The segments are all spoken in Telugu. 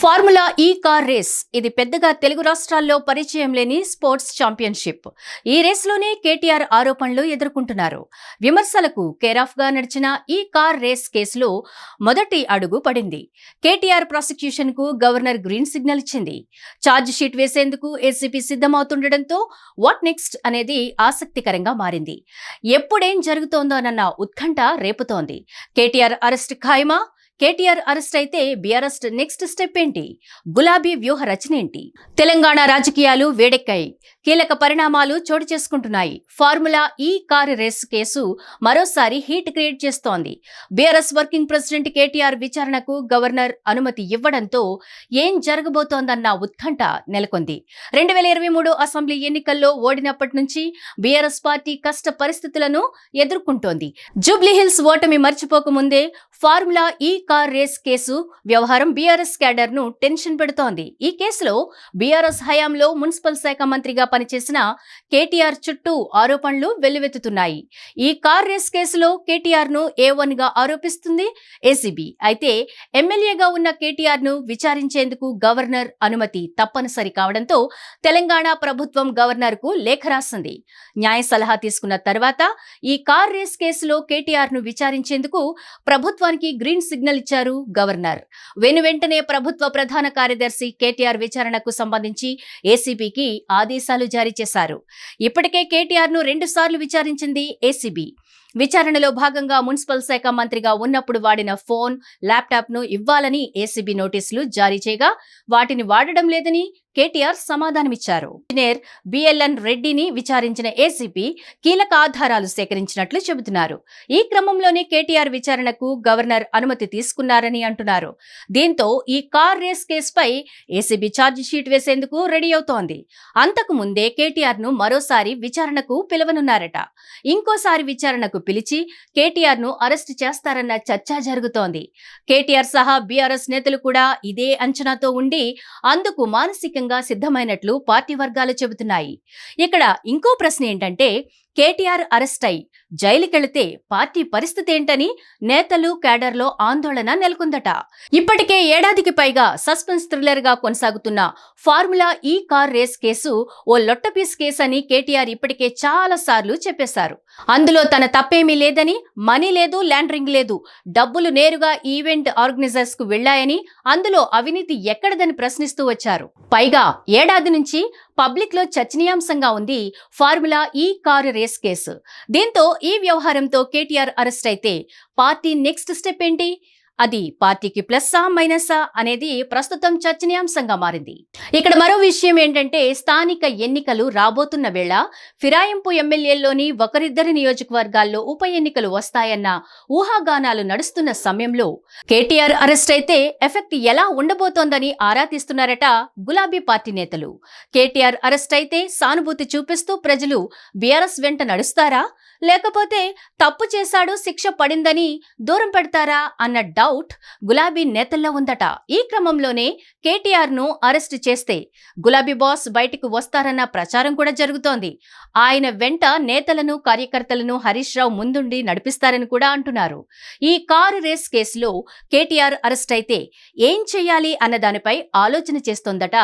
Formula E car race. ఇది పెద్దగా తెలుగు రాష్ట్రాల్లో పరిచయం లేని స్పోర్ట్స్ ఛాంపియన్షిప్. ఈ రేస్లోనే కేటీఆర్ ఆరోపణలు ఎదుర్కొంటున్నారు. విమర్శలకు కేరాఫ్గా నడిచిన ఈ కార్ రేస్ కేసులో మొదటి అడుగు పడింది. కేటీఆర్ ప్రాసిక్యూషన్కు గవర్నర్ గ్రీన్ సిగ్నల్ ఇచ్చింది. ఛార్జ్ షీట్ వేసేందుకు ఏసీపీ సిద్ధమవుతుండటంతో వాట్ నెక్స్ట్ అనేది ఆసక్తికరంగా మారింది. ఎప్పుడేం జరుగుతోందోనన్న ఉత్కంఠ రేపుతోంది. కేటీఆర్ అరెస్ట్ ఖాయమా? కేటీఆర్ అరెస్ట్ అయితే బీఆర్ఎస్ నెక్స్ట్ స్టెప్ ఏంటి? గులాబీ వ్యూహ రచన ఏంటి? తెలంగాణ రాజకీయాలు వేడెక్కాయి. కీలక పరిణామాలు చోటు చేసుకుంటున్నాయి. Formula E car race case మరోసారి హీట్ క్రియేట్ చేస్తోంది. బీఆర్ఎస్ వర్కింగ్ ప్రెసిడెంట్ కేటీఆర్ విచారణకు గవర్నర్ అనుమతి ఇవ్వడంతో ఏం జరగబోతోందన్న ఉత్కంఠ నెలకొంది. రెండు వేల ఇరవై మూడు అసెంబ్లీ ఎన్నికల్లో ఓడినప్పటి నుంచి బీఆర్ఎస్ పార్టీ కష్ట పరిస్థితులను ఎదుర్కొంటోంది. జూబ్లీహిల్స్ ఓటమి మర్చిపోకముందే formula E car race case వ్యవహారం బీఆర్ఎస్ క్యాడర్ను టెన్షన్ పెడుతోంది. ఈ కేసులో బీఆర్ఎస్ హయాంలో మున్సిపల్ శాఖ మంత్రిగా పనిచేసిన కేటీఆర్ చుట్టూ ఆరోపణలు వెల్లువెత్తుతున్నాయి. ఈ కార్ రేస్ కేసులో కేటీఆర్ను ఏ వన్గా ఆరోపిస్తుంది? ఏసీబీ. అయితే ఎమ్మెల్యేగా ఉన్న కేటీఆర్ను విచారించేందుకు గవర్నర్ అనుమతి తప్పనిసరి కావడంతో తెలంగాణ ప్రభుత్వం గవర్నర్కు లేఖ రాసింది. న్యాయ సలహా తీసుకున్న తర్వాత ఈ కార్ రేస్ కేసులో కేటీఆర్ను విచారించేందుకు ప్రభుత్వానికి గ్రీన్ సిగ్నల్ ఇచ్చారు గవర్నర్. వెను వెంటనే ప్రభుత్వ ప్రధాన కార్యదర్శి కేటీఆర్ విచారణకు సంబంధించి ఏసీబీకి ఆదేశాలు జారీ చేశారు. ఇప్పటికే కేటీఆర్ను రెండు సార్లు విచారించింది ఏసీబీ. విచారణలో భాగంగా మున్సిపల్ శాఖ మంత్రిగా ఉన్నప్పుడు వాడిన ఫోన్ ల్యాప్టాప్ను ఇవ్వాలని ఏసీబీ నోటీసులు జారీ చేయగా వాటిని వాడడం లేదని కేటీఆర్ సమాధానమిచ్చారు. ఇంజనీర్ బిఎల్ఎన్ రెడ్డిని విచారించిన ఏసీపీ కీలక ఆధారాలు సేకరించినట్లు చెబుతున్నారు. ఈ క్రమంలోనే కేటీఆర్ విచారణకు గవర్నర్ అనుమతి తీసుకున్నారని అంటున్నారు. దీంతో ఈ కార్ రేస్ కేసుపై ఏసీబీ ఛార్జ్ షీట్ వేసేందుకు రెడీ అవుతోంది. అంతకు ముందే కేటీఆర్ను మరోసారి విచారణకు పిలవనున్నారట. ఇంకోసారి విచారణకు పిలిచి కేటీఆర్ను అరెస్ట్ చేస్తారన్న చర్చ జరుగుతోంది. కేటీఆర్ సహా బీఆర్ఎస్ నేతలు కూడా ఇదే అంచనాతో ఉండి అందుకు మానసికంగా సిద్ధమైనట్లు పార్టీ వర్గాలు చెబుతున్నాయి. ఇక్కడ ఇంకో ప్రశ్న ఏంటంటే కేటీఆర్ అరెస్ట్ అయి జైలుకెళితే పార్టీ పరిస్థితి ఏంటని నేతలు క్యాడర్లో ఆందోళన నెలకొందట. ఇప్పటికే ఏడాదికి పైగా సస్పెన్స్ థ్రిల్లర్గా కొనసాగుతున్న formula E car race case ఓ లొట్టపీస్ కేసు అని కేటీఆర్ ఇప్పటికే చాలా సార్లు చెప్పేశారు. అందులో తన తప్పేమీ లేదని మనీ లేదు ల్యాండరింగ్ లేదు డబ్బులు నేరుగా ఈవెంట్ ఆర్గనైజర్స్కు వెళ్ళాయని అందులో అవినీతి ఎక్కడదని ప్రశ్నిస్తూ వచ్చారు. పైగా ఏడాది నుంచి పబ్లిక్లో చర్చనీయాంశంగా ఉంది formula E car race case. దీంతో ఈ వ్యవహారంతో కేటీఆర్ అరెస్ట్ అయితే పార్టీ నెక్స్ట్ స్టెప్ ఏంటి? అది పార్టీకి ప్లస్సా మైనసా అనేది ప్రస్తుతం చర్చనీయాంశంగా మారింది. ఇక్కడ మరో విషయం ఏంటంటే స్థానిక ఎన్నికలు రాబోతున్న వేళ ఫిరాయింపు ఎమ్మెల్యేల్లోని ఒకరిద్దరి నియోజకవర్గాల్లో ఉప ఎన్నికలు వస్తాయన్న ఊహాగానాలు నడుస్తున్న సమయంలో కేటీఆర్ అరెస్ట్ అయితే ఎఫెక్ట్ ఎలా ఉండబోతోందని ఆరా తీస్తున్నారట గులాబీ పార్టీ నేతలు. కేటీఆర్ అరెస్ట్ అయితే సానుభూతి చూపిస్తూ ప్రజలు బీఆర్ఎస్ వెంట నడుస్తారా? లేకపోతే తప్పు చేశాడు శిక్ష పడిందని దూరం పెడతారా? అన్న డౌట్ గులాబీ నేతల్లో ఉందట. ఈ క్రమంలోనే కేటీఆర్ను అరెస్ట్ చేస్తే గులాబీ బాస్ బయటకు వస్తారన్న ప్రచారం కూడా జరుగుతోంది. ఆయన వెంట నేతలను కార్యకర్తలను హరీష్ రావు ముందుండి నడిపిస్తారని కూడా అంటున్నారు. ఈ కారు రేస్ కేసులో కేటీఆర్ అరెస్ట్ అయితే ఏం చేయాలి అన్న దానిపై ఆలోచన చేస్తోందట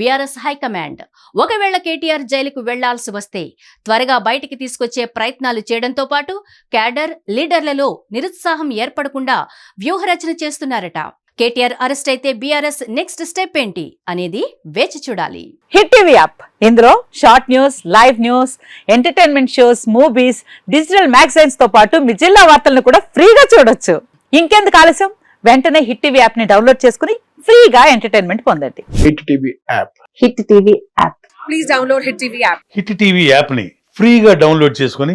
బీఆర్ఎస్ హైకమాండ్. ఒకవేళ కేటీఆర్ జైలుకు వెళ్ళాల్సి వస్తే త్వరగా బయటికి తీసుకొచ్చే ప్రయత్నాలు చేయడంతో పాటు క్యాడర్ లీడర్లలో నిరుత్సాహం ఏర్పడకుండా వ్యూహరచన చేస్తున్నారట. కేటీఆర్ అరెస్ట్ అయితే బీఆర్ఎస్ నెక్స్ట్ స్టెప్ ఏంటి అనేది వేచి చూడాలి. Hit TV app. ఇందులో short news live news entertainment shows movies digital మ్యాగజైన్స్తో పాటు మీ జిల్లా వార్తలను కూడా ఫ్రీగా చూడొచ్చు. ఇంకెందుకు ఆలస్యం? వెంటనే హిట్ టీవీ యాప్ని డౌన్లోడ్ చేసుకుని ఫ్రీగా ఎంటర్టైన్మెంట్ పొందండి. Hit TV app. Hit TV app. Please download Hit TV app. Hit TV యాప్ని ఫ్రీగా డౌన్లోడ్ చేసుకొని